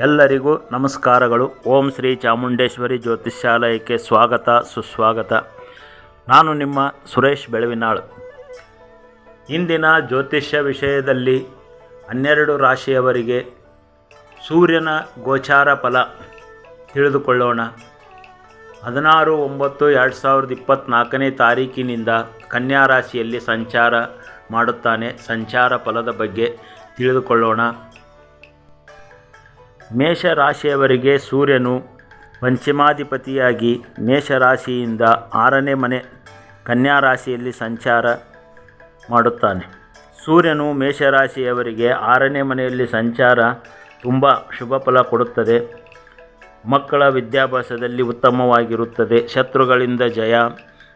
ಎಲ್ಲರಿಗೂ ನಮಸ್ಕಾರಗಳು. ಓಂ ಶ್ರೀ ಚಾಮುಂಡೇಶ್ವರಿ ಜ್ಯೋತಿಷ್ಯಾಲಯಕ್ಕೆ ಸ್ವಾಗತ, ಸುಸ್ವಾಗತ. ನಾನು ನಿಮ್ಮ ಸುರೇಶ್ ಬೆಳವಿನಾಳ್. ಇಂದಿನ ಜ್ಯೋತಿಷ್ಯ ವಿಷಯದಲ್ಲಿ ಹನ್ನೆರಡು ರಾಶಿಯವರಿಗೆ ಸೂರ್ಯನ ಗೋಚಾರ ಫಲ ತಿಳಿದುಕೊಳ್ಳೋಣ. ಹದಿನಾರು, ಒಂಬತ್ತು, ಎರಡು ಸಾವಿರದ ಇಪ್ಪತ್ತ್ನಾಲ್ಕನೇ ತಾರೀಕಿನಿಂದ ಕನ್ಯಾ ರಾಶಿಯಲ್ಲಿ ಸಂಚಾರ ಮಾಡುತ್ತಾನೆ. ಸಂಚಾರ ಫಲದ ಬಗ್ಗೆ ತಿಳಿದುಕೊಳ್ಳೋಣ. ಮೇಷರಾಶಿಯವರಿಗೆ ಸೂರ್ಯನು ಪಂಚಮಾಧಿಪತಿಯಾಗಿ ಮೇಷರಾಶಿಯಿಂದ ಆರನೇ ಮನೆ ಕನ್ಯಾ ರಾಶಿಯಲ್ಲಿ ಸಂಚಾರ ಮಾಡುತ್ತಾನೆ. ಸೂರ್ಯನು ಮೇಷರಾಶಿಯವರಿಗೆ ಆರನೇ ಮನೆಯಲ್ಲಿ ಸಂಚಾರ ತುಂಬ ಶುಭ ಫಲ ಕೊಡುತ್ತದೆ. ಮಕ್ಕಳ ವಿದ್ಯಾಭ್ಯಾಸದಲ್ಲಿ ಉತ್ತಮವಾಗಿರುತ್ತದೆ. ಶತ್ರುಗಳಿಂದ ಜಯ,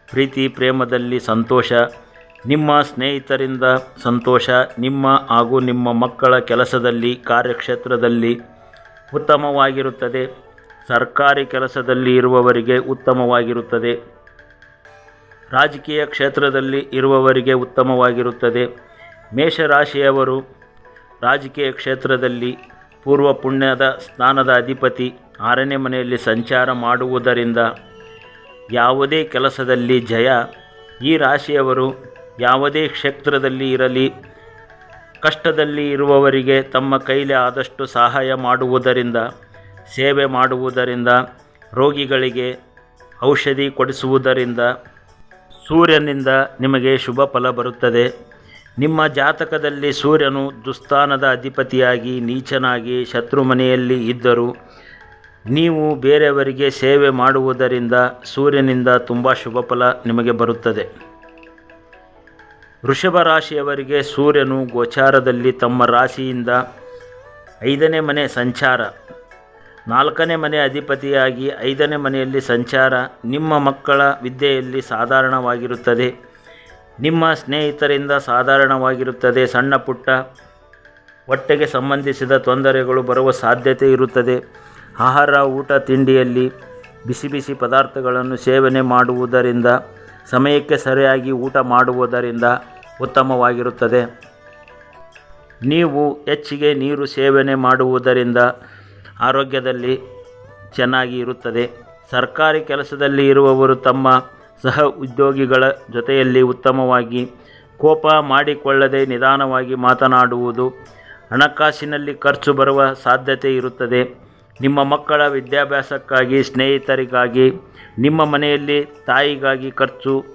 ಪ್ರೀತಿ, ಪ್ರೇಮದಲ್ಲಿ ಸಂತೋಷ, ನಿಮ್ಮ ಸ್ನೇಹಿತರಿಂದ ಸಂತೋಷ, ನಿಮ್ಮ ಹಾಗೂ ನಿಮ್ಮ ಮಕ್ಕಳ ಕೆಲಸದಲ್ಲಿ, ಕಾರ್ಯಕ್ಷೇತ್ರದಲ್ಲಿ ಉತ್ತಮವಾಗಿರುತ್ತದೆ. ಸರ್ಕಾರಿ ಕೆಲಸದಲ್ಲಿ ಇರುವವರಿಗೆ ಉತ್ತಮವಾಗಿರುತ್ತದೆ. ರಾಜಕೀಯ ಕ್ಷೇತ್ರದಲ್ಲಿ ಇರುವವರಿಗೆ ಉತ್ತಮವಾಗಿರುತ್ತದೆ. ಮೇಷರಾಶಿಯವರು ರಾಜಕೀಯ ಕ್ಷೇತ್ರದಲ್ಲಿ ಪೂರ್ವ ಪುಣ್ಯದ ಸ್ಥಾನದ ಅಧಿಪತಿ, ಆರನೇ ಮನೆಯಲ್ಲಿ ಸಂಚಾರ ಮಾಡುವುದರಿಂದ ಯಾವುದೇ ಕೆಲಸದಲ್ಲಿ ಜಯ ಈ ರಾಶಿಯವರು ಯಾವುದೇ ಕ್ಷೇತ್ರದಲ್ಲಿ ಇರಲಿ ಕಷ್ಟದಲ್ಲಿ ಇರುವವರಿಗೆ ತಮ್ಮ ಕೈಲಿ ಆದಷ್ಟು ಸಹಾಯ ಮಾಡುವುದರಿಂದ, ಸೇವೆ ಮಾಡುವುದರಿಂದ, ರೋಗಿಗಳಿಗೆ ಔಷಧಿ ಕೊಡಿಸುವುದರಿಂದ ಸೂರ್ಯನಿಂದ ನಿಮಗೆ ಶುಭ ಫಲ ಬರುತ್ತದೆ. ನಿಮ್ಮ ಜಾತಕದಲ್ಲಿ ಸೂರ್ಯನು ದುಸ್ಥಾನದ ಅಧಿಪತಿಯಾಗಿ, ನೀಚನಾಗಿ ಶತ್ರು ಮನೆಯಲ್ಲಿ ಇದ್ದರೂ ನೀವು ಬೇರೆಯವರಿಗೆ ಸೇವೆ ಮಾಡುವುದರಿಂದ ಸೂರ್ಯನಿಂದ ತುಂಬ ಶುಭ ಫಲ ನಿಮಗೆ ಬರುತ್ತದೆ. ವೃಷಭ ರಾಶಿಯವರಿಗೆ ಸೂರ್ಯನು ಗೋಚಾರದಲ್ಲಿ ತಮ್ಮ ರಾಶಿಯಿಂದ ಐದನೇ ಮನೆ ಸಂಚಾರ, ನಾಲ್ಕನೇ ಮನೆ ಅಧಿಪತಿಯಾಗಿ ಐದನೇ ಮನೆಯಲ್ಲಿ ಸಂಚಾರ, ನಿಮ್ಮ ಮಕ್ಕಳ ವಿದ್ಯೆಯಲ್ಲಿ ಸಾಧಾರಣವಾಗಿರುತ್ತದೆ. ನಿಮ್ಮ ಸ್ನೇಹಿತರಿಂದ ಸಾಧಾರಣವಾಗಿರುತ್ತದೆ. ಸಣ್ಣ ಪುಟ್ಟ ಹೊಟ್ಟೆಗೆ ಸಂಬಂಧಿಸಿದ ತೊಂದರೆಗಳು ಬರುವ ಸಾಧ್ಯತೆ ಇರುತ್ತದೆ. ಆಹಾರ, ಊಟ, ತಿಂಡಿಯಲ್ಲಿ ಬಿಸಿ ಬಿಸಿ ಪದಾರ್ಥಗಳನ್ನು ಸೇವನೆ ಮಾಡುವುದರಿಂದ, ಸಮಯಕ್ಕೆ ಸರಿಯಾಗಿ ಊಟ ಮಾಡುವುದರಿಂದ ಉತ್ತಮವಾಗಿರುತ್ತದೆ. ನೀವು ಹೆಚ್ಚಿಗೆ ನೀರು ಸೇವನೆ ಮಾಡುವುದರಿಂದ ಆರೋಗ್ಯದಲ್ಲಿ ಚೆನ್ನಾಗಿ ಇರುತ್ತದೆ. ಸರ್ಕಾರಿ ಕೆಲಸದಲ್ಲಿ ಇರುವವರು ತಮ್ಮ ಸಹ ಉದ್ಯೋಗಿಗಳ ಜೊತೆಯಲ್ಲಿ ಉತ್ತಮವಾಗಿ ಕೋಪ ಮಾಡಿಕೊಳ್ಳದೆ ನಿಧಾನವಾಗಿ ಮಾತನಾಡುವುದು ಹಣಕಾಸಿನಲ್ಲಿ ಖರ್ಚು ಬರುವ ಸಾಧ್ಯತೆ ಇರುತ್ತದೆ. ನಿಮ್ಮ ಮಕ್ಕಳ ವಿದ್ಯಾಭ್ಯಾಸಕ್ಕಾಗಿ, ಸ್ನೇಹಿತರಿಗಾಗಿ, ನಿಮ್ಮ ಮನೆಯಲ್ಲಿ ತಾಯಿಗಾಗಿ ಖರ್ಚು.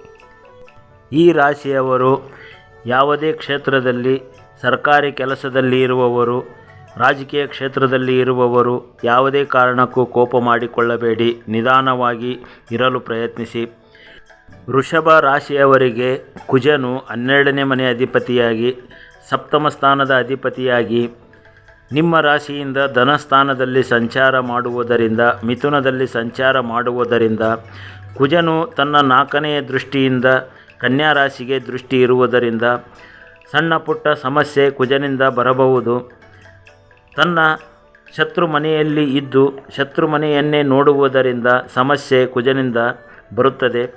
ಈ ರಾಶಿಯವರು ಯಾವುದೇ ಕ್ಷೇತ್ರದಲ್ಲಿ, ಸರ್ಕಾರಿ ಕೆಲಸದಲ್ಲಿ ಇರುವವರು, ರಾಜಕೀಯ ಕ್ಷೇತ್ರದಲ್ಲಿ ಇರುವವರು ಯಾವುದೇ ಕಾರಣಕ್ಕೂ ಕೋಪ ಮಾಡಿಕೊಳ್ಳಬೇಡಿ, ನಿಧಾನವಾಗಿ ಇರಲು ಪ್ರಯತ್ನಿಸಿ. ವೃಷಭ ರಾಶಿಯವರಿಗೆ ಕುಜನು ಹನ್ನೆರಡನೇ ಮನೆ ಅಧಿಪತಿಯಾಗಿ, ಸಪ್ತಮ ಸ್ಥಾನದ ಅಧಿಪತಿಯಾಗಿ, ನಿಮ್ಮ ರಾಶಿಯಿಂದ ಧನಸ್ಥಾನದಲ್ಲಿ ಸಂಚಾರ ಮಾಡುವುದರಿಂದ, ಮಿಥುನದಲ್ಲಿ ಸಂಚಾರ ಮಾಡುವುದರಿಂದ ಕುಜನು ತನ್ನ ನಾಲ್ಕನೆಯ ದೃಷ್ಟಿಯಿಂದ ಕನ್ಯಾ ರಾಶಿಗೆ ದೃಷ್ಟಿ ಇರುವುದರಿಂದ ಸಣ್ಣ ಪುಟ್ಟ ಸಮಸ್ಯೆ ಕುಜನಿಂದ ಬರಬಹುದು. ತನ್ನ ಶತ್ರು ಮನೆಯಲ್ಲಿ ಇದ್ದು ಶತ್ರು ಮನೆಯನ್ನೇ ನೋಡುವುದರಿಂದ ಸಮಸ್ಯೆ ಕುಜನಿಂದ ಬರುತ್ತದೆ.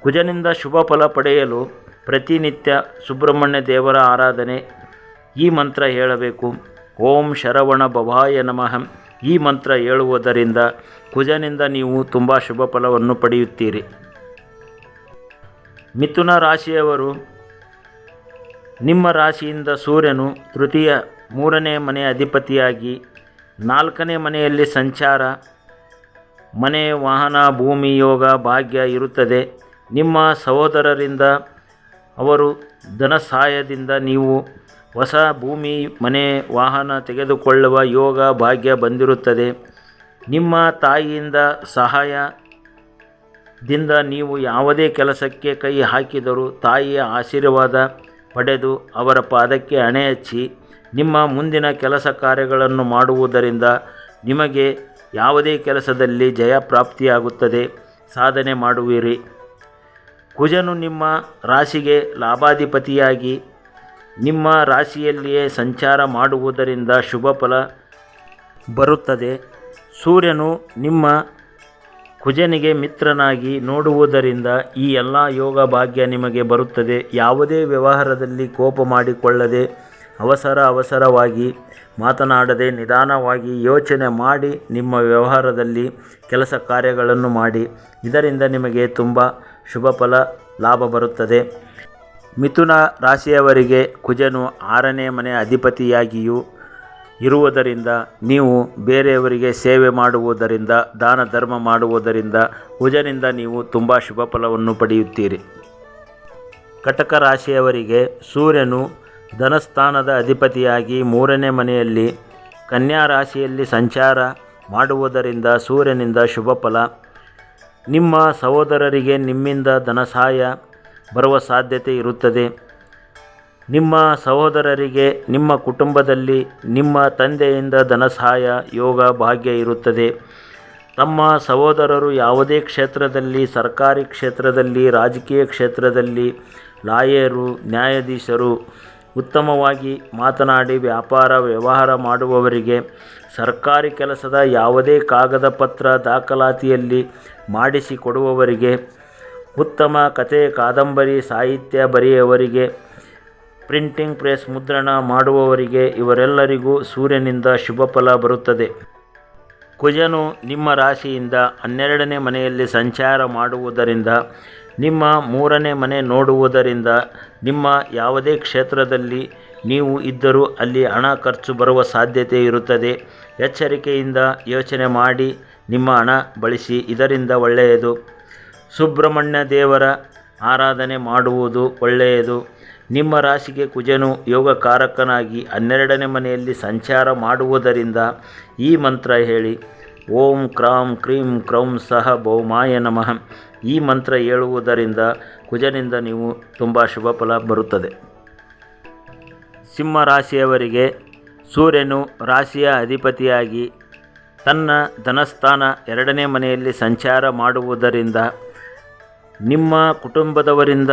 ಕುಜನಿಂದ ಶುಭ ಫಲ ಪಡೆಯಲು ಪ್ರತಿನಿತ್ಯ ಸುಬ್ರಹ್ಮಣ್ಯ ದೇವರ ಆರಾಧನೆ. ಈ ಮಂತ್ರ ಹೇಳಬೇಕು. ಓಂ ಶರವಣ ಭವಾಯ ನಮಃ. ಈ ಮಂತ್ರ ಹೇಳುವುದರಿಂದ ಕುಜನಿಂದ ನೀವು ತುಂಬ ಶುಭ ಫಲವನ್ನು ಪಡೆಯುತ್ತೀರಿ. ಮಿಥುನ ರಾಶಿಯವರು ನಿಮ್ಮ ರಾಶಿಯಿಂದ ಸೂರ್ಯನು ತೃತೀಯ ಮೂರನೇ ಮನೆ ಅಧಿಪತಿಯಾಗಿ ನಾಲ್ಕನೇ ಮನೆಯಲ್ಲಿ ಸಂಚಾರ, ಮನೆ, ವಾಹನ, ಭೂಮಿ, ಯೋಗ, ಭಾಗ್ಯ ಇರುತ್ತದೆ. ನಿಮ್ಮ ಸಹೋದರರಿಂದ ಅವರು ಧನ ಸಹಾಯದಿಂದ ನೀವು ಹೊಸ ಭೂಮಿ, ಮನೆ, ವಾಹನ ತೆಗೆದುಕೊಳ್ಳುವ ಯೋಗ, ಭಾಗ್ಯ ಬಂದಿರುತ್ತದೆ. ನಿಮ್ಮ ತಾಯಿಯಿಂದ ಸಹಾಯದಿಂದ ನೀವು ಯಾವುದೇ ಕೆಲಸಕ್ಕೆ ಕೈ ಹಾಕಿದರೂ ತಾಯಿಯ ಆಶೀರ್ವಾದ ಪಡೆದು ಅವರ ಪಾದಕ್ಕೆ ಹಣೆ ಹಚ್ಚಿ ನಿಮ್ಮ ಮುಂದಿನ ಕೆಲಸ ಕಾರ್ಯಗಳನ್ನು ಮಾಡುವುದರಿಂದ ನಿಮಗೆ ಯಾವುದೇ ಕೆಲಸದಲ್ಲಿ ಜಯ ಪ್ರಾಪ್ತಿಯಾಗುತ್ತದೆ. ಸಾಧನೆ ಮಾಡುವಿರಿ. ಕುಜನು ನಿಮ್ಮ ರಾಶಿಗೆ ಲಾಭಾಧಿಪತಿಯಾಗಿ ನಿಮ್ಮ ರಾಶಿಯಲ್ಲಿಯೇ ಸಂಚಾರ ಮಾಡುವುದರಿಂದ ಶುಭ ಫಲ ಬರುತ್ತದೆ. ಸೂರ್ಯನು ನಿಮ್ಮ ಕುಜನಿಗೆ ಮಿತ್ರನಾಗಿ ನೋಡುವುದರಿಂದ ಈ ಎಲ್ಲ ಯೋಗ ಭಾಗ್ಯ ನಿಮಗೆ ಬರುತ್ತದೆ. ಯಾವುದೇ ವ್ಯವಹಾರದಲ್ಲಿ ಕೋಪ ಮಾಡಿಕೊಳ್ಳದೆ ಅವಸರ ಅವಸರವಾಗಿ ಮಾತನಾಡದೆ ನಿಧಾನವಾಗಿ ಯೋಚನೆ ಮಾಡಿ ನಿಮ್ಮ ವ್ಯವಹಾರದಲ್ಲಿ ಕೆಲಸ ಕಾರ್ಯಗಳನ್ನು ಮಾಡಿ. ಇದರಿಂದ ನಿಮಗೆ ತುಂಬ ಶುಭ ಫಲ, ಲಾಭ ಬರುತ್ತದೆ. ಮಿಥುನ ರಾಶಿಯವರಿಗೆ ಕುಜನು ಆರನೇ ಮನೆ ಅಧಿಪತಿಯಾಗಿಯೂ ಇರುವುದರಿಂದ, ನೀವು ಬೇರೆಯವರಿಗೆ ಸೇವೆ ಮಾಡುವುದರಿಂದ, ದಾನ ಧರ್ಮ ಮಾಡುವುದರಿಂದ ಕುಜನಿಂದ ನೀವು ತುಂಬ ಶುಭ ಫಲವನ್ನು ಪಡೆಯುತ್ತೀರಿ. ಕಟಕ ರಾಶಿಯವರಿಗೆ ಸೂರ್ಯನು ಧನಸ್ಥಾನದ ಅಧಿಪತಿಯಾಗಿ ಮೂರನೇ ಮನೆಯಲ್ಲಿ ಕನ್ಯಾ ರಾಶಿಯಲ್ಲಿ ಸಂಚಾರ ಮಾಡುವುದರಿಂದ ಸೂರ್ಯನಿಂದ ಶುಭ ಫಲ ನಿಮ್ಮ ಸಹೋದರರಿಗೆ ನಿಮ್ಮಿಂದ ಧನ ಸಹಾಯ ಬರುವ ಸಾಧ್ಯತೆ ಇರುತ್ತದೆ. ನಿಮ್ಮ ಸಹೋದರರಿಗೆ, ನಿಮ್ಮ ಕುಟುಂಬದಲ್ಲಿ, ನಿಮ್ಮ ತಂದೆಯಿಂದ ಧನ ಸಹಾಯ ಯೋಗ, ಭಾಗ್ಯ ಇರುತ್ತದೆ. ತಮ್ಮ ಸಹೋದರರು ಯಾವುದೇ ಕ್ಷೇತ್ರದಲ್ಲಿ, ಸರ್ಕಾರಿ ಕ್ಷೇತ್ರದಲ್ಲಿ, ರಾಜಕೀಯ ಕ್ಷೇತ್ರದಲ್ಲಿ ಲಾಯರು, ನ್ಯಾಯಾಧೀಶರು, ಉತ್ತಮವಾಗಿ ಮಾತನಾಡಿ ವ್ಯಾಪಾರ, ವ್ಯವಹಾರ ಮಾಡುವವರಿಗೆ ಸರ್ಕಾರಿ ಕೆಲಸದ ಯಾವುದೇ ಕಾಗದ ಪತ್ರ ದಾಖಲಾತಿಯಲ್ಲಿ ಮಾಡಿಸಿಕೊಡುವವರಿಗೆ ಉತ್ತಮ ಕತೆ ಕಾದಂಬರಿ, ಸಾಹಿತ್ಯ ಬರೆಯುವವರಿಗೆ ಪ್ರಿಂಟಿಂಗ್ ಪ್ರೆಸ್ ಮುದ್ರಣ ಮಾಡುವವರಿಗೆ ಇವರೆಲ್ಲರಿಗೂ ಸೂರ್ಯನಿಂದ ಶುಭ ಫಲ ಬರುತ್ತದೆ. ಕುಜನು ನಿಮ್ಮ ರಾಶಿಯಿಂದ ಹನ್ನೆರಡನೇ ಮನೆಯಲ್ಲಿ ಸಂಚಾರ ಮಾಡುವುದರಿಂದ, ನಿಮ್ಮ ಮೂರನೇ ಮನೆ ನೋಡುವುದರಿಂದ, ನಿಮ್ಮ ಯಾವುದೇ ಕ್ಷೇತ್ರದಲ್ಲಿ ನೀವು ಇದ್ದರೂ ಅಲ್ಲಿ ಹಣ ಖರ್ಚು ಬರುವ ಸಾಧ್ಯತೆ ಇರುತ್ತದೆ. ಎಚ್ಚರಿಕೆಯಿಂದ ಯೋಚನೆ ಮಾಡಿ, ನಿಮ್ಮ ಹಣ ಬಳಸಿ, ಇದರಿಂದ ಒಳ್ಳೆಯದು. ಸುಬ್ರಹ್ಮಣ್ಯ ದೇವರ ಆರಾಧನೆ ಮಾಡುವುದು ಒಳ್ಳೆಯದು. ನಿಮ್ಮ ರಾಶಿಗೆ ಕುಜನು ಯೋಗಕಾರಕನಾಗಿ ಹನ್ನೆರಡನೇ ಮನೆಯಲ್ಲಿ ಸಂಚಾರ ಮಾಡುವುದರಿಂದ ಈ ಮಂತ್ರ ಹೇಳಿ. ಓಂ ಕ್ರಾಂ ಕ್ರೀಂ ಕ್ರೌಂ ಸಹ ಭೌಮಾಯ ನಮಃ. ಈ ಮಂತ್ರ ಹೇಳುವುದರಿಂದ ಕುಜನಿಂದ ನೀವು ತುಂಬ ಶುಭ ಫಲ ಬರುತ್ತದೆ. ಸಿಂಹ ರಾಶಿಯವರಿಗೆ ಸೂರ್ಯನು ರಾಶಿಯ ಅಧಿಪತಿಯಾಗಿ ತನ್ನ ಧನಸ್ಥಾನ ಎರಡನೇ ಮನೆಯಲ್ಲಿ ಸಂಚಾರ ಮಾಡುವುದರಿಂದ ನಿಮ್ಮ ಕುಟುಂಬದವರಿಂದ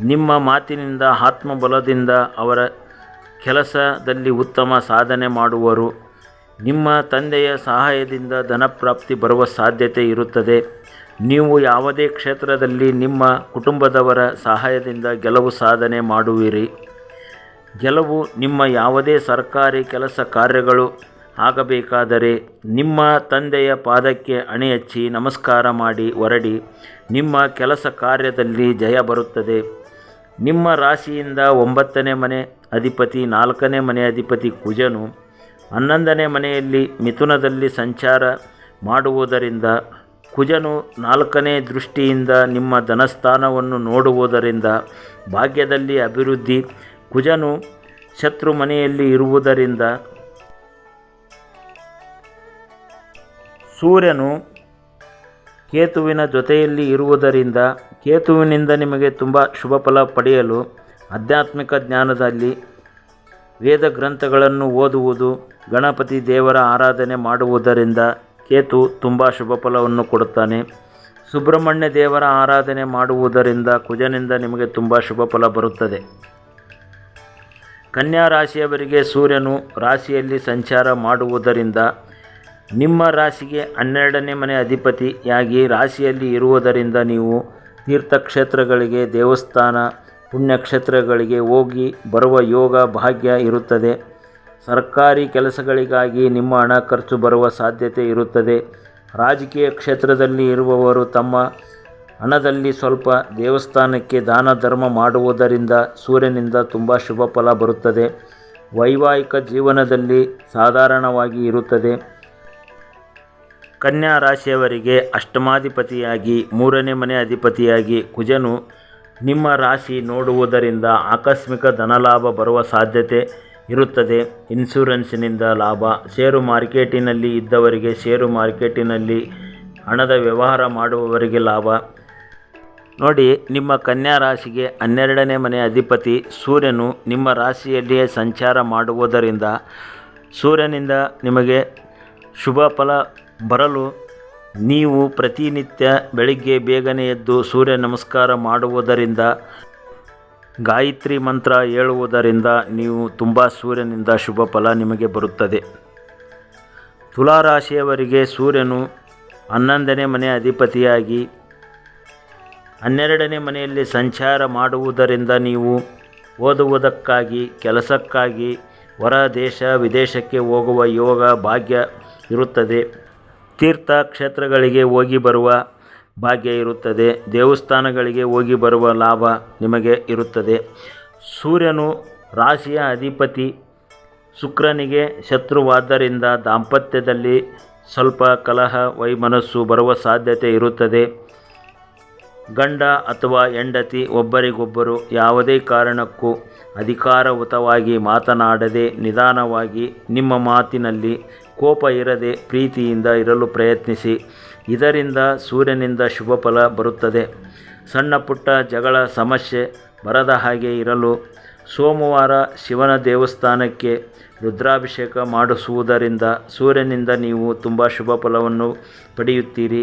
ನಿಮ್ಮ ಮಾತಿನಿಂದ, ಆತ್ಮಬಲದಿಂದ ಅವರ ಕೆಲಸದಲ್ಲಿ ಉತ್ತಮ ಸಾಧನೆ ಮಾಡುವರು. ನಿಮ್ಮ ತಂದೆಯ ಸಹಾಯದಿಂದ ಧನಪ್ರಾಪ್ತಿ ಬರುವ ಸಾಧ್ಯತೆ ಇರುತ್ತದೆ. ನೀವು ಯಾವುದೇ ಕ್ಷೇತ್ರದಲ್ಲಿ ನಿಮ್ಮ ಕುಟುಂಬದವರ ಸಹಾಯದಿಂದ ಗೆಲುವು ಸಾಧನೆ ಮಾಡುವಿರಿ. ಗೆಲುವು ನಿಮ್ಮ ಯಾವುದೇ ಸರ್ಕಾರಿ ಕೆಲಸ ಕಾರ್ಯಗಳು ಆಗಬೇಕಾದರೆ ನಿಮ್ಮ ತಂದೆಯ ಪಾದಕ್ಕೆ ಅಣೆ ಹಚ್ಚಿ ನಮಸ್ಕಾರ ಮಾಡಿ, ಹೊರಡಿ, ನಿಮ್ಮ ಕೆಲಸ ಕಾರ್ಯದಲ್ಲಿ ಜಯ ಬರುತ್ತದೆ. ನಿಮ್ಮ ರಾಶಿಯಿಂದ ಒಂಬತ್ತನೇ ಮನೆ ಅಧಿಪತಿ, ನಾಲ್ಕನೇ ಮನೆ ಅಧಿಪತಿ ಕುಜನು ಹನ್ನೊಂದನೇ ಮನೆಯಲ್ಲಿ ಮಿಥುನದಲ್ಲಿ ಸಂಚಾರ ಮಾಡುವುದರಿಂದ ಕುಜನು ನಾಲ್ಕನೇ ದೃಷ್ಟಿಯಿಂದ ನಿಮ್ಮ ಧನಸ್ಥಾನವನ್ನು ನೋಡುವುದರಿಂದ ಭಾಗ್ಯದಲ್ಲಿ ಅಭಿವೃದ್ಧಿ. ಕುಜನು ಶತ್ರು ಮನೆಯಲ್ಲಿ ಇರುವುದರಿಂದ ಸೂರ್ಯನು ಕೇತುವಿನ ಜೊತೆಯಲ್ಲಿ ಇರುವುದರಿಂದ ಕೇತುವಿನಿಂದ ನಿಮಗೆ ತುಂಬ ಶುಭ ಫಲ ಪಡೆಯಲು ಆಧ್ಯಾತ್ಮಿಕ ಜ್ಞಾನದಲ್ಲಿ ವೇದ ಗ್ರಂಥಗಳನ್ನು ಓದುವುದು, ಗಣಪತಿ ದೇವರ ಆರಾಧನೆ ಮಾಡುವುದರಿಂದ ಕೇತು ತುಂಬ ಶುಭ ಫಲವನ್ನು ಕೊಡುತ್ತಾನೆ. ಸುಬ್ರಹ್ಮಣ್ಯ ದೇವರ ಆರಾಧನೆ ಮಾಡುವುದರಿಂದ ಕುಜನಿಂದ ನಿಮಗೆ ತುಂಬ ಶುಭ ಫಲ ಬರುತ್ತದೆ. ಕನ್ಯಾ ರಾಶಿಯವರಿಗೆ ಸೂರ್ಯನು ರಾಶಿಯಲ್ಲಿ ಸಂಚಾರ ಮಾಡುವುದರಿಂದ ನಿಮ್ಮ ರಾಶಿಗೆ ಹನ್ನೆರಡನೇ ಮನೆ ಅಧಿಪತಿಯಾಗಿ ರಾಶಿಯಲ್ಲಿ ಇರುವುದರಿಂದ ನೀವು ತೀರ್ಥಕ್ಷೇತ್ರಗಳಿಗೆ, ದೇವಸ್ಥಾನ, ಪುಣ್ಯಕ್ಷೇತ್ರಗಳಿಗೆ ಹೋಗಿ ಬರುವ ಯೋಗ ಭಾಗ್ಯ ಇರುತ್ತದೆ. ಸರ್ಕಾರಿ ಕೆಲಸಗಳಿಗಾಗಿ ನಿಮ್ಮ ಹಣ ಖರ್ಚು ಬರುವ ಸಾಧ್ಯತೆ ಇರುತ್ತದೆ. ರಾಜಕೀಯ ಕ್ಷೇತ್ರದಲ್ಲಿ ಇರುವವರು ತಮ್ಮ ಹಣದಲ್ಲಿ ಸ್ವಲ್ಪ ದೇವಸ್ಥಾನಕ್ಕೆ ದಾನ ಧರ್ಮ ಮಾಡುವುದರಿಂದ ಸೂರ್ಯನಿಂದ ತುಂಬ ಶುಭ ಫಲ ಬರುತ್ತದೆ. ವೈವಾಹಿಕ ಜೀವನದಲ್ಲಿ ಸಾಧಾರಣವಾಗಿ ಇರುತ್ತದೆ. ಕನ್ಯಾ ರಾಶಿಯವರಿಗೆ ಅಷ್ಟಮಾಧಿಪತಿಯಾಗಿ, ಮೂರನೇ ಮನೆ ಅಧಿಪತಿಯಾಗಿ ಕುಜನು ನಿಮ್ಮ ರಾಶಿ ನೋಡುವುದರಿಂದ ಆಕಸ್ಮಿಕ ಧನಲಾಭ ಬರುವ ಸಾಧ್ಯತೆ ಇರುತ್ತದೆ. ಇನ್ಸೂರೆನ್ಸಿನಿಂದ ಲಾಭ. ಷೇರು ಮಾರ್ಕೆಟಿನಲ್ಲಿ ಇದ್ದವರಿಗೆ ಷೇರು ಮಾರ್ಕೆಟಿನಲ್ಲಿ ಹಣದ ವ್ಯವಹಾರ ಮಾಡುವವರಿಗೆ ಲಾಭ. ನೋಡಿ, ನಿಮ್ಮ ಕನ್ಯಾ ರಾಶಿಗೆ ಹನ್ನೆರಡನೇ ಮನೆ ಅಧಿಪತಿ ಸೂರ್ಯನು ನಿಮ್ಮ ರಾಶಿಯಲ್ಲಿಯೇ ಸಂಚಾರ ಮಾಡುವುದರಿಂದ ಸೂರ್ಯನಿಂದ ನಿಮಗೆ ಶುಭ ಫಲ ಬರಲು ನೀವು ಪ್ರತಿನಿತ್ಯ ಬೆಳಿಗ್ಗೆ ಬೇಗನೆ ಎದ್ದು ಸೂರ್ಯ ನಮಸ್ಕಾರ ಮಾಡುವುದರಿಂದ, ಗಾಯತ್ರಿ ಮಂತ್ರ ಹೇಳುವುದರಿಂದ ನೀವು ತುಂಬ ಸೂರ್ಯನಿಂದ ಶುಭ ಫಲ ನಿಮಗೆ ಬರುತ್ತದೆ. ತುಲಾರಾಶಿಯವರಿಗೆ ಸೂರ್ಯನು ಹನ್ನೊಂದನೇ ಮನೆ ಅಧಿಪತಿಯಾಗಿ, ಹನ್ನೆರಡನೇ ಮನೆಯಲ್ಲಿ ಸಂಚಾರ ಮಾಡುವುದರಿಂದ ನೀವು ಓದುವುದಕ್ಕಾಗಿ, ಕೆಲಸಕ್ಕಾಗಿ, ಹೊರ ದೇಶ, ವಿದೇಶಕ್ಕೆ ಹೋಗುವ ಯೋಗ ಭಾಗ್ಯ ಇರುತ್ತದೆ. ತೀರ್ಥ ಕ್ಷೇತ್ರಗಳಿಗೆ ಹೋಗಿ ಬರುವ ಭಾಗ್ಯ ಇರುತ್ತದೆ. ದೇವಸ್ಥಾನಗಳಿಗೆ ಹೋಗಿ ಬರುವ ಲಾಭ ನಿಮಗೆ ಇರುತ್ತದೆ. ಸೂರ್ಯನು ರಾಶಿಯ ಅಧಿಪತಿ ಶುಕ್ರನಿಗೆ ಶತ್ರುವಾದ್ದರಿಂದ ದಾಂಪತ್ಯದಲ್ಲಿ ಸ್ವಲ್ಪ ಕಲಹ ವೈಮನಸ್ಸು ಬರುವ ಸಾಧ್ಯತೆ ಇರುತ್ತದೆ. ಗಂಡ ಅಥವಾ ಹೆಂಡತಿ ಒಬ್ಬರಿಗೊಬ್ಬರು ಯಾವುದೇ ಕಾರಣಕ್ಕೂ ಅಧಿಕಾರಯುತವಾಗಿ ಮಾತನಾಡದೆ ನಿಧಾನವಾಗಿ ನಿಮ್ಮ ಮಾತಿನಲ್ಲಿ ಕೋಪ ಇರದೆ ಪ್ರೀತಿಯಿಂದ ಇರಲು ಪ್ರಯತ್ನಿಸಿ. ಇದರಿಂದ ಸೂರ್ಯನಿಂದ ಶುಭ ಫಲ ಬರುತ್ತದೆ. ಸಣ್ಣ ಪುಟ್ಟ ಜಗಳ, ಸಮಸ್ಯೆ ಬರದ ಹಾಗೆ ಇರಲು ಸೋಮವಾರ ಶಿವನ ದೇವಸ್ಥಾನಕ್ಕೆ ರುದ್ರಾಭಿಷೇಕ ಮಾಡಿಸುವುದರಿಂದ ಸೂರ್ಯನಿಂದ ನೀವು ತುಂಬ ಶುಭ ಫಲವನ್ನು ಪಡೆಯುತ್ತೀರಿ.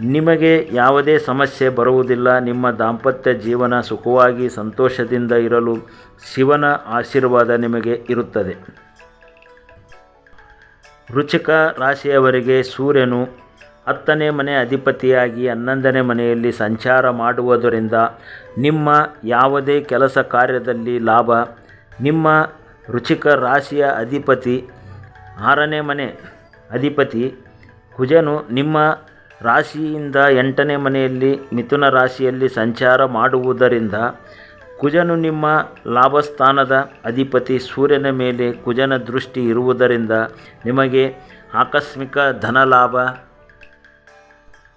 ನಿಮಗೆ ಯಾವುದೇ ಸಮಸ್ಯೆ ಬರುವುದಿಲ್ಲ. ನಿಮ್ಮ ದಾಂಪತ್ಯ ಜೀವನ ಸುಖವಾಗಿ, ಸಂತೋಷದಿಂದ ಇರಲು ಶಿವನ ಆಶೀರ್ವಾದ ನಿಮಗೆ ಇರುತ್ತದೆ. ವೃಶ್ಚಿಕ ರಾಶಿಯವರಿಗೆ ಸೂರ್ಯನು ಹತ್ತನೇ ಮನೆ ಅಧಿಪತಿಯಾಗಿ ಹನ್ನೊಂದನೇ ಮನೆಯಲ್ಲಿ ಸಂಚಾರ ಮಾಡುವುದರಿಂದ ನಿಮ್ಮ ಯಾವುದೇ ಕೆಲಸ ಕಾರ್ಯದಲ್ಲಿ ಲಾಭ. ನಿಮ್ಮ ರುಚಿಕ ರಾಶಿಯ ಅಧಿಪತಿ ಆರನೇ ಮನೆ ಅಧಿಪತಿ ಕುಜನು ನಿಮ್ಮ ರಾಶಿಯಿಂದ ಎಂಟನೇ ಮನೆಯಲ್ಲಿ ಮಿಥುನ ರಾಶಿಯಲ್ಲಿ ಸಂಚಾರ ಮಾಡುವುದರಿಂದ ಕುಜನು ನಿಮ್ಮ ಲಾಭಸ್ಥಾನದ ಅಧಿಪತಿ ಸೂರ್ಯನ ಮೇಲೆ ಕುಜನ ದೃಷ್ಟಿ ಇರುವುದರಿಂದ ನಿಮಗೆ ಆಕಸ್ಮಿಕ ಧನಲಾಭ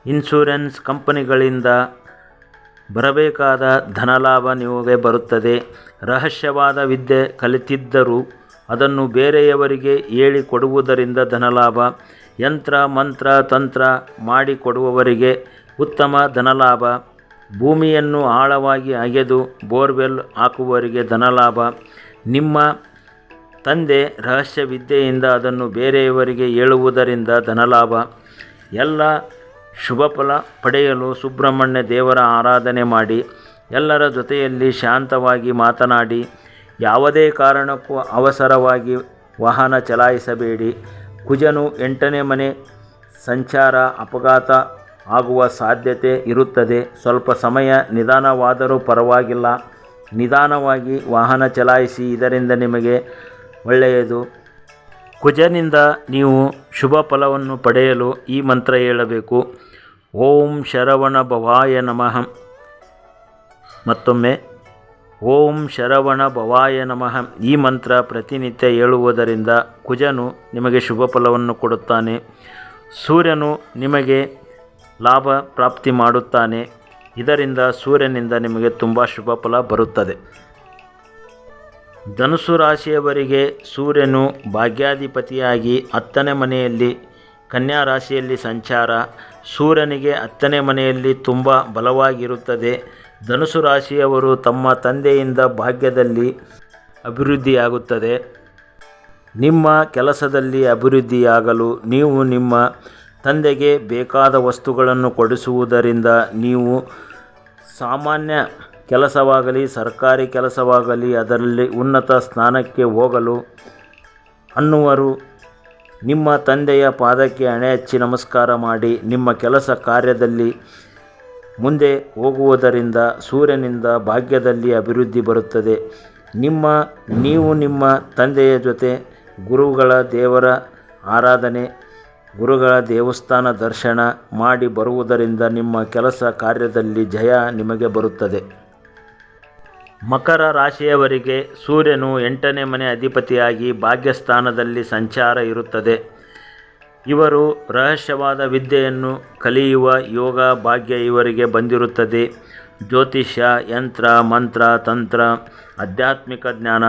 ಇನ್ಶೂರೆನ್ಸ್ ಕಂಪನಿಗಳಿಂದ ಬರಬೇಕಾದ ಧನಲಾಭ ನಿಮಗೆ ಬರುತ್ತದೆ. ರಹಸ್ಯವಾದ ವಿದ್ಯೆ ಕಲಿತಿದ್ದರೂ ಅದನ್ನು ಬೇರೆಯವರಿಗೆ ಹೇಳಿಕೊಡುವುದರಿಂದ ಧನಲಾಭ, ಯಂತ್ರ, ಮಂತ್ರ, ತಂತ್ರ ಮಾಡಿಕೊಡುವವರಿಗೆ ಉತ್ತಮ ಧನಲಾಭ. ಭೂಮಿಯನ್ನು ಆಳವಾಗಿ ಅಗೆದು ಬೋರ್ವೆಲ್ ಹಾಕುವವರಿಗೆ ಧನಲಾಭ. ನಿಮ್ಮ ತಂದೆ ರಹಸ್ಯ ವಿದ್ಯೆಯಿಂದ ಅದನ್ನು ಬೇರೆಯವರಿಗೆ ಹೇಳುವುದರಿಂದ ಧನಲಾಭ. ಎಲ್ಲ ಶುಭಫಲ ಪಡೆಯಲು ಸುಬ್ರಹ್ಮಣ್ಯ ದೇವರ ಆರಾಧನೆ ಮಾಡಿ, ಎಲ್ಲರ ಜೊತೆಯಲ್ಲಿ ಶಾಂತವಾಗಿ ಮಾತನಾಡಿ, ಯಾವುದೇ ಕಾರಣಕ್ಕೂ ಅವಸರವಾಗಿ ವಾಹನ ಚಲಾಯಿಸಬೇಡಿ. ಕುಜನು ಎಂಟನೇ ಮನೆ, ಸಂಚಾರ ಅಪಘಾತ ಆಗುವ ಸಾಧ್ಯತೆ ಇರುತ್ತದೆ. ಸ್ವಲ್ಪ ಸಮಯ ನಿಧಾನವಾದರೂ ಪರವಾಗಿಲ್ಲ. ನಿಧಾನವಾಗಿ ವಾಹನ ಚಲಾಯಿಸಿ, ಇದರಿಂದ ನಿಮಗೆ ಒಳ್ಳೆಯದು. ಕುಜನಿಂದ ನೀವು ಶುಭ ಫಲವನ್ನು ಪಡೆಯಲು ಈ ಮಂತ್ರ ಹೇಳಬೇಕು. ಓಂ ಶರವಣ ಭವಾಯ ನಮಃ. ಮತ್ತೊಮ್ಮೆ, ಓಂ ಶರವಣ ಭವಾಯ ನಮಃ. ಈ ಮಂತ್ರ ಪ್ರತಿನಿತ್ಯ ಹೇಳುವುದರಿಂದ ಕುಜನು ನಿಮಗೆ ಶುಭ ಫಲವನ್ನು ಕೊಡುತ್ತಾನೆ. ಸೂರ್ಯನು ನಿಮಗೆ ಲಾಭ ಪ್ರಾಪ್ತಿ ಮಾಡುತ್ತಾನೆ. ಇದರಿಂದ ಸೂರ್ಯನಿಂದ ನಿಮಗೆ ತುಂಬ ಶುಭ ಫಲ ಬರುತ್ತದೆ. ಧನುಸು ರಾಶಿಯವರಿಗೆ ಸೂರ್ಯನು ಭಾಗ್ಯಾಧಿಪತಿಯಾಗಿ ಹತ್ತನೇ ಮನೆಯಲ್ಲಿ, ಕನ್ಯಾ ರಾಶಿಯಲ್ಲಿ ಸಂಚಾರ. ಸೂರ್ಯನಿಗೆ ಹತ್ತನೇ ಮನೆಯಲ್ಲಿ ತುಂಬ ಬಲವಾಗಿರುತ್ತದೆ. ಧನುಸು ರಾಶಿಯವರು ತಮ್ಮ ತಂದೆಯಿಂದ ಭಾಗ್ಯದಲ್ಲಿ ಅಭಿವೃದ್ಧಿಯಾಗುತ್ತದೆ. ನಿಮ್ಮ ಕೆಲಸದಲ್ಲಿ ಅಭಿವೃದ್ಧಿಯಾಗಲು ನೀವು ನಿಮ್ಮ ತಂದೆಗೆ ಬೇಕಾದ ವಸ್ತುಗಳನ್ನು ಕೊಡಿಸುವುದರಿಂದ ನೀವು ಸಾಮಾನ್ಯ ಕೆಲಸವಾಗಲಿ, ಸರ್ಕಾರಿ ಕೆಲಸವಾಗಲಿ, ಅದರಲ್ಲಿ ಉನ್ನತ ಸ್ಥಾನಕ್ಕೆ ಹೋಗಲು ಅನ್ನುವರು ನಿಮ್ಮ ತಂದೆಯ ಪಾದಕ್ಕೆ ಹಣೆ ಹಚ್ಚಿ ನಮಸ್ಕಾರ ಮಾಡಿ ನಿಮ್ಮ ಕೆಲಸ ಕಾರ್ಯದಲ್ಲಿ ಮುಂದೆ ಹೋಗುವುದರಿಂದ ಸೂರ್ಯನಿಂದ ಭಾಗ್ಯದಲ್ಲಿ ಅಭಿವೃದ್ಧಿ ಬರುತ್ತದೆ. ನಿಮ್ಮ, ನೀವು ನಿಮ್ಮ ತಂದೆಯ ಜೊತೆ ಗುರುಗಳ ದೇವರ ಆರಾಧನೆ ಗುರುಗಳ ದೇವಸ್ಥಾನ ದರ್ಶನ ಮಾಡಿ ಬರುವುದರಿಂದ ನಿಮ್ಮ ಕೆಲಸ ಕಾರ್ಯದಲ್ಲಿ ಜಯ ನಿಮಗೆ ಬರುತ್ತದೆ. ಮಕರ ರಾಶಿಯವರಿಗೆ ಸೂರ್ಯನು ಎಂಟನೇ ಮನೆ ಅಧಿಪತಿಯಾಗಿ ಭಾಗ್ಯಸ್ಥಾನದಲ್ಲಿ ಸಂಚಾರ ಇರುತ್ತದೆ. ಇವರು ರಹಸ್ಯವಾದ ವಿದ್ಯೆಯನ್ನು ಕಲಿಯುವ ಯೋಗ ಭಾಗ್ಯ ಇವರಿಗೆ ಬಂದಿರುತ್ತದೆ. ಜ್ಯೋತಿಷ್ಯ, ಯಂತ್ರ, ಮಂತ್ರ, ತಂತ್ರ, ಆಧ್ಯಾತ್ಮಿಕ ಜ್ಞಾನ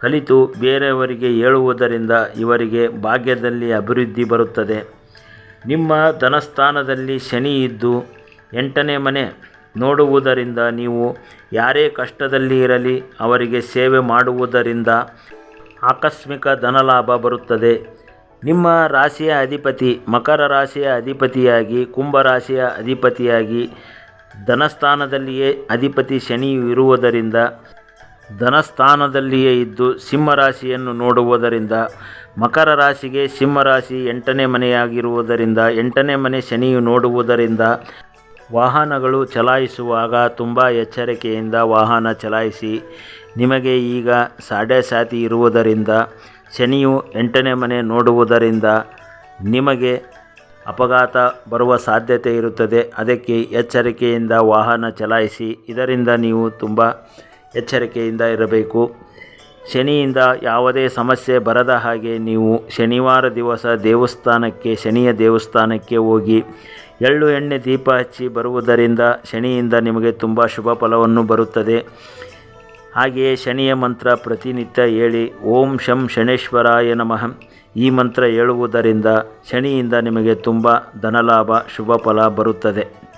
ಕಲಿತು ಬೇರೆಯವರಿಗೆ ಹೇಳುವುದರಿಂದ ಇವರಿಗೆ ಭಾಗ್ಯದಲ್ಲಿ ಅಭಿವೃದ್ಧಿ ಬರುತ್ತದೆ. ನಿಮ್ಮ ಧನಸ್ಥಾನದಲ್ಲಿ ಶನಿ ಇದ್ದು ಎಂಟನೇ ಮನೆ ನೋಡುವುದರಿಂದ ನೀವು ಯಾರೇ ಕಷ್ಟದಲ್ಲಿ ಇರಲಿ ಅವರಿಗೆ ಸೇವೆ ಮಾಡುವುದರಿಂದ ಆಕಸ್ಮಿಕ ಧನಲಾಭ ಬರುತ್ತದೆ. ನಿಮ್ಮ ರಾಶಿಯ ಅಧಿಪತಿ, ಮಕರ ರಾಶಿಯ ಅಧಿಪತಿಯಾಗಿ ಕುಂಭರಾಶಿಯ ಅಧಿಪತಿಯಾಗಿ ಧನಸ್ಥಾನದಲ್ಲಿಯೇ ಅಧಿಪತಿ ಶನಿಯು ಇರುವುದರಿಂದ ಧನಸ್ಥಾನದಲ್ಲಿಯೇ ಇದ್ದು ಸಿಂಹರಾಶಿಯನ್ನು ನೋಡುವುದರಿಂದ, ಮಕರ ರಾಶಿಗೆ ಸಿಂಹರಾಶಿ ಎಂಟನೇ ಮನೆಯಾಗಿರುವುದರಿಂದ, ಎಂಟನೇ ಮನೆ ಶನಿಯು ನೋಡುವುದರಿಂದ ವಾಹನಗಳು ಚಲಾಯಿಸುವಾಗ ತುಂಬ ಎಚ್ಚರಿಕೆಯಿಂದ ವಾಹನ ಚಲಾಯಿಸಿ, ನಿಮಗೆ ಈಗ ಸಾಡೆ ಸಾತಿ ಇರುವುದರಿಂದ, ಶನಿಯು ಎಂಟನೇ ಮನೆ ನೋಡುವುದರಿಂದ ನಿಮಗೆ ಅಪಘಾತ ಬರುವ ಸಾಧ್ಯತೆ ಇರುತ್ತದೆ. ಅದಕ್ಕೆ ಎಚ್ಚರಿಕೆಯಿಂದ ವಾಹನ ಚಲಾಯಿಸಿ, ಇದರಿಂದ ನೀವು ತುಂಬ ಎಚ್ಚರಿಕೆಯಿಂದ ಇರಬೇಕು. ಶನಿಯಿಂದ ಯಾವುದೇ ಸಮಸ್ಯೆ ಬರದ ಹಾಗೆ ನೀವು ಶನಿವಾರ ದಿವಸ ದೇವಸ್ಥಾನಕ್ಕೆ, ಶನಿಯ ದೇವಸ್ಥಾನಕ್ಕೆ ಹೋಗಿ ಎಳ್ಳು ಎಣ್ಣೆ ದೀಪ ಹಚ್ಚಿ ಬರುವುದರಿಂದ ಶನಿಯಿಂದ ನಿಮಗೆ ತುಂಬ ಶುಭ ಫಲವನ್ನು ಬರುತ್ತದೆ. ಹಾಗೆಯೇ ಶನಿಯ ಮಂತ್ರ ಪ್ರತಿನಿತ್ಯ ಹೇಳಿ, ಓಂ ಶಂ ಶನೇಶ್ವರಾಯ ನಮಃ. ಈ ಮಂತ್ರ ಹೇಳುವುದರಿಂದ ಶನಿಯಿಂದ ನಿಮಗೆ ತುಂಬ ಧನಲಾಭ, ಶುಭ ಫಲ ಬರುತ್ತದೆ.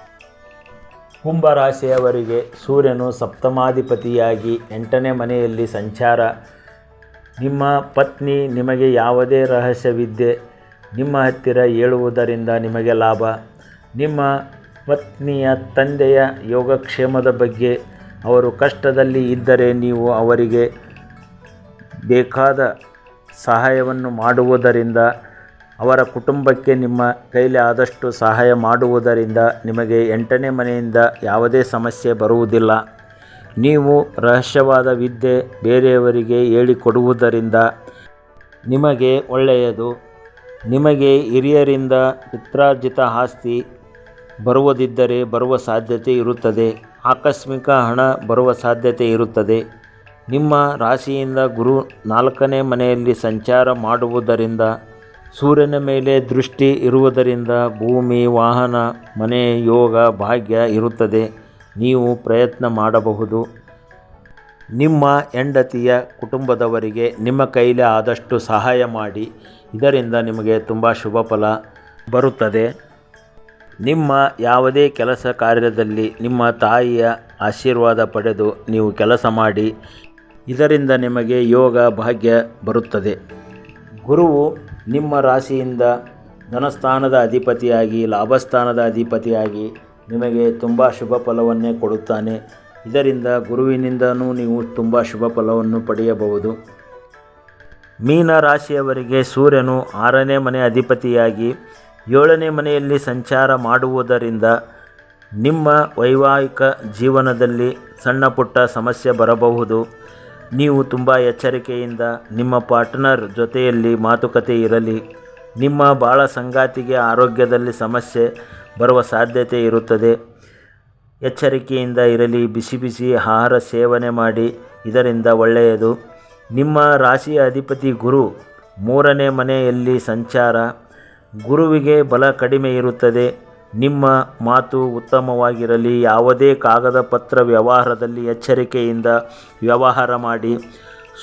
ಕುಂಭರಾಶಿಯವರಿಗೆ ಸೂರ್ಯನು ಸಪ್ತಮಾಧಿಪತಿಯಾಗಿ ಎಂಟನೇ ಮನೆಯಲ್ಲಿ ಸಂಚಾರ. ನಿಮ್ಮ ಪತ್ನಿ ನಿಮಗೆ ಯಾವುದೇ ರಹಸ್ಯವಿದ್ದೆ ನಿಮ್ಮ ಹತ್ತಿರ ಹೇಳುವುದರಿಂದ ನಿಮಗೆ ಲಾಭ. ನಿಮ್ಮ ಪತ್ನಿಯ ತಂದೆಯ ಯೋಗಕ್ಷೇಮದ ಬಗ್ಗೆ ಅವರು ಕಷ್ಟದಲ್ಲಿ ಇದ್ದರೆ ನೀವು ಅವರಿಗೆ ಬೇಕಾದ ಸಹಾಯವನ್ನು ಮಾಡುವುದರಿಂದ ಅವರ ಕುಟುಂಬಕ್ಕೆ ನಿಮ್ಮ ಕೈಲಿ ಆದಷ್ಟು ಸಹಾಯ ಮಾಡುವುದರಿಂದ ನಿಮಗೆ ಎಂಟನೇ ಮನೆಯಿಂದ ಯಾವುದೇ ಸಮಸ್ಯೆ ಬರುವುದಿಲ್ಲ. ನೀವು ರಹಸ್ಯವಾದ ವಿದ್ಯೆ ಬೇರೆಯವರಿಗೆ ಹೇಳಿಕೊಡುವುದರಿಂದ ನಿಮಗೆ ಒಳ್ಳೆಯದು. ನಿಮಗೆ ಹಿರಿಯರಿಂದ ಪಿತ್ರಾರ್ಜಿತ ಆಸ್ತಿ ಬರುವುದಿದ್ದರೆ ಬರುವ ಸಾಧ್ಯತೆ ಇರುತ್ತದೆ. ಆಕಸ್ಮಿಕ ಹಣ ಬರುವ ಸಾಧ್ಯತೆ ಇರುತ್ತದೆ. ನಿಮ್ಮ ರಾಶಿಯಿಂದ ಗುರು ನಾಲ್ಕನೇ ಮನೆಯಲ್ಲಿ ಸಂಚಾರ ಮಾಡುವುದರಿಂದ ಸೂರ್ಯನ ಮೇಲೆ ದೃಷ್ಟಿ ಇರುವುದರಿಂದ ಭೂಮಿ, ವಾಹನ, ಮನೆ, ಯೋಗ, ಭಾಗ್ಯ ಇರುತ್ತದೆ. ನೀವು ಪ್ರಯತ್ನ ಮಾಡಬಹುದು. ನಿಮ್ಮ ಹೆಂಡತಿಯ ಕುಟುಂಬದವರಿಗೆ ನಿಮ್ಮ ಕೈಲಿ ಆದಷ್ಟು ಸಹಾಯ ಮಾಡಿ. ಇದರಿಂದ ನಿಮಗೆ ತುಂಬ ಶುಭ ಫಲ ಬರುತ್ತದೆ. ನಿಮ್ಮ ಯಾವುದೇ ಕೆಲಸ ಕಾರ್ಯದಲ್ಲಿ ನಿಮ್ಮ ತಾಯಿಯ ಆಶೀರ್ವಾದ ಪಡೆದು ನೀವು ಕೆಲಸ ಮಾಡಿ. ಇದರಿಂದ ನಿಮಗೆ ಯೋಗ, ಭಾಗ್ಯ ಬರುತ್ತದೆ. ಗುರುವು ನಿಮ್ಮ ರಾಶಿಯಿಂದ ಧನಸ್ಥಾನದ ಅಧಿಪತಿಯಾಗಿ, ಲಾಭಸ್ಥಾನದ ಅಧಿಪತಿಯಾಗಿ ನಿಮಗೆ ತುಂಬ ಶುಭ ಫಲವನ್ನೇ ಕೊಡುತ್ತಾನೆ. ಇದರಿಂದ ಗುರುವಿನಿಂದನೂ ನೀವು ತುಂಬ ಶುಭ ಫಲವನ್ನು ಪಡೆಯಬಹುದು. ಮೀನ ರಾಶಿಯವರಿಗೆ ಸೂರ್ಯನು ಆರನೇ ಮನೆ ಅಧಿಪತಿಯಾಗಿ, ಏಳನೇ ಮನೆಯಲ್ಲಿ ಸಂಚಾರ ಮಾಡುವುದರಿಂದ ನಿಮ್ಮ ವೈವಾಹಿಕ ಜೀವನದಲ್ಲಿ ಸಣ್ಣ ಪುಟ್ಟ ಸಮಸ್ಯೆ ಬರಬಹುದು. ನೀವು ತುಂಬ ಎಚ್ಚರಿಕೆಯಿಂದ ನಿಮ್ಮ ಪಾರ್ಟ್ನರ್ ಜೊತೆಯಲ್ಲಿ ಮಾತುಕತೆ ಇರಲಿ. ನಿಮ್ಮ ಬಾಳ ಸಂಗಾತಿಗೆ ಆರೋಗ್ಯದಲ್ಲಿ ಸಮಸ್ಯೆ ಬರುವ ಸಾಧ್ಯತೆ ಇರುತ್ತದೆ. ಎಚ್ಚರಿಕೆಯಿಂದ ಇರಲಿ, ಬಿಸಿ ಬಿಸಿ ಆಹಾರ ಸೇವನೆ ಮಾಡಿ, ಇದರಿಂದ ಒಳ್ಳೆಯದು. ನಿಮ್ಮ ರಾಶಿಯ ಅಧಿಪತಿ ಗುರು, ಮೂರನೇ ಮನೆಯಲ್ಲಿ ಸಂಚಾರ, ಗುರುವಿಗೆ ಬಲ ಕಡಿಮೆ ಇರುತ್ತದೆ. ನಿಮ್ಮ ಮಾತು ಉತ್ತಮವಾಗಿರಲಿ, ಯಾವುದೇ ಕಾಗದ ಪತ್ರ ವ್ಯವಹಾರದಲ್ಲಿ ಎಚ್ಚರಿಕೆಯಿಂದ ವ್ಯವಹಾರ ಮಾಡಿ.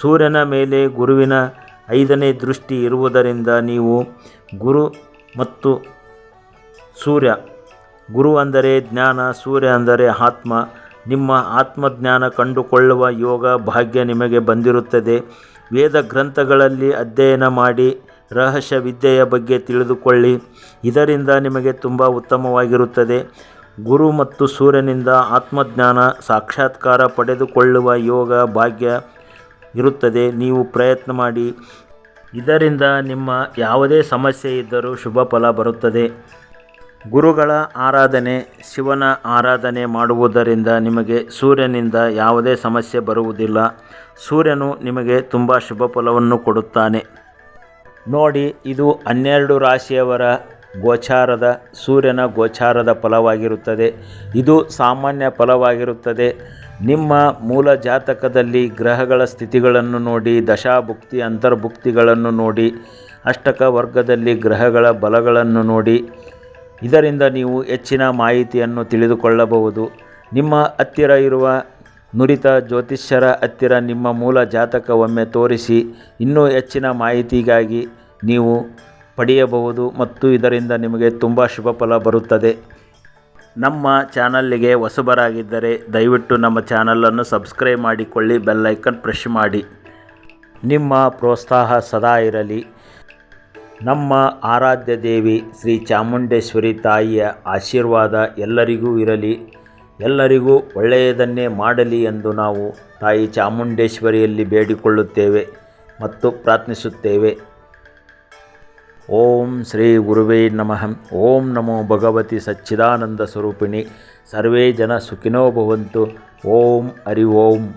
ಸೂರ್ಯನ ಮೇಲೆ ಗುರುವಿನ ಐದನೇ ದೃಷ್ಟಿ ಇರುವುದರಿಂದ ನೀವು ಗುರು ಮತ್ತು ಸೂರ್ಯ. ಗುರು ಅಂದರೆ ಜ್ಞಾನ, ಸೂರ್ಯ ಅಂದರೆ ಆತ್ಮ. ನಿಮ್ಮ ಆತ್ಮಜ್ಞಾನ ಕಂಡುಕೊಳ್ಳುವ ಯೋಗ ಭಾಗ್ಯ ನಿಮಗೆ ಬಂದಿರುತ್ತದೆ. ವೇದ ಗ್ರಂಥಗಳಲ್ಲಿ ಅಧ್ಯಯನ ಮಾಡಿ ರಹಸ್ಯ ವಿದ್ಯೆಯ ಬಗ್ಗೆ ತಿಳಿದುಕೊಳ್ಳಿ. ಇದರಿಂದ ನಿಮಗೆ ತುಂಬ ಉತ್ತಮವಾಗಿರುತ್ತದೆ. ಗುರು ಮತ್ತು ಸೂರ್ಯನಿಂದ ಆತ್ಮಜ್ಞಾನ ಸಾಕ್ಷಾತ್ಕಾರ ಪಡೆದುಕೊಳ್ಳುವ ಯೋಗ ಭಾಗ್ಯ ಇರುತ್ತದೆ. ನೀವು ಪ್ರಯತ್ನ ಮಾಡಿ. ಇದರಿಂದ ನಿಮ್ಮ ಯಾವುದೇ ಸಮಸ್ಯೆ ಇದ್ದರೂ ಶುಭ ಫಲ ಬರುತ್ತದೆ. ಗುರುಗಳ ಆರಾಧನೆ, ಶಿವನ ಆರಾಧನೆ ಮಾಡುವುದರಿಂದ ನಿಮಗೆ ಸೂರ್ಯನಿಂದ ಯಾವುದೇ ಸಮಸ್ಯೆ ಬರುವುದಿಲ್ಲ. ಸೂರ್ಯನು ನಿಮಗೆ ತುಂಬ ಶುಭ ಫಲವನ್ನು ಕೊಡುತ್ತಾನೆ. ನೋಡಿ, ಇದು ಹನ್ನೆರಡು ರಾಶಿಯವರ ಗೋಚಾರದ, ಸೂರ್ಯನ ಗೋಚಾರದ ಫಲವಾಗಿರುತ್ತದೆ. ಇದು ಸಾಮಾನ್ಯ ಫಲವಾಗಿರುತ್ತದೆ. ನಿಮ್ಮ ಮೂಲ ಜಾತಕದಲ್ಲಿ ಗ್ರಹಗಳ ಸ್ಥಿತಿಗಳನ್ನು ನೋಡಿ, ದಶಾಭುಕ್ತಿ, ಅಂತರ್ಭುಕ್ತಿಗಳನ್ನು ನೋಡಿ, ಅಷ್ಟಕ ವರ್ಗದಲ್ಲಿ ಗ್ರಹಗಳ ಬಲಗಳನ್ನು ನೋಡಿ. ಇದರಿಂದ ನೀವು ಹೆಚ್ಚಿನ ಮಾಹಿತಿಯನ್ನು ತಿಳಿದುಕೊಳ್ಳಬಹುದು. ನಿಮ್ಮ ಹತ್ತಿರ ಇರುವ ನುರಿತ ಜ್ಯೋತಿಷ್ಯರ ಹತ್ತಿರ ನಿಮ್ಮ ಮೂಲ ಜಾತಕ ಒಮ್ಮೆ ತೋರಿಸಿ, ಇನ್ನೂ ಹೆಚ್ಚಿನ ಮಾಹಿತಿಗಾಗಿ ನೀವು ಪಡೆಯಬಹುದು ಮತ್ತು ಇದರಿಂದ ನಿಮಗೆ ತುಂಬ ಶುಭ ಫಲ ಬರುತ್ತದೆ. ನಮ್ಮ ಚಾನಲ್ಲಿಗೆ ಹೊಸಬರಾಗಿದ್ದರೆ ದಯವಿಟ್ಟು ನಮ್ಮ ಚಾನಲನ್ನು ಸಬ್ಸ್ಕ್ರೈಬ್ ಮಾಡಿಕೊಳ್ಳಿ ಬೆಲ್ಲೈಕನ್ ಪ್ರೆಶ್ ಮಾಡಿ. ನಿಮ್ಮ ಪ್ರೋತ್ಸಾಹ ಸದಾ ಇರಲಿ. ನಮ್ಮ ಆರಾಧ್ಯ ದೇವಿ ಶ್ರೀ ಚಾಮುಂಡೇಶ್ವರಿ ತಾಯಿಯ ಆಶೀರ್ವಾದ ಎಲ್ಲರಿಗೂ ಇರಲಿ. ಎಲ್ಲರಿಗೂ ಒಳ್ಳೆಯದನ್ನೇ ಮಾಡಲಿ ಎಂದು ನಾವು ತಾಯಿ ಚಾಮುಂಡೇಶ್ವರಿಯಲ್ಲಿ ಬೇಡಿಕೊಳ್ಳುತ್ತೇವೆ ಮತ್ತು ಪ್ರಾರ್ಥಿಸುತ್ತೇವೆ. ಓಂ ಶ್ರೀ ಗುರುವೇ ನಮಃ. ಓಂ ನಮೋ ಭಗವತಿ ಸಚ್ಚಿದಾನಂದ ಸ್ವರೂಪಿಣಿ. ಸರ್ವೇ ಜನ ಸುಖಿನೋ ಭವಂತು. ಓಂ ಹರಿ ಓಂ.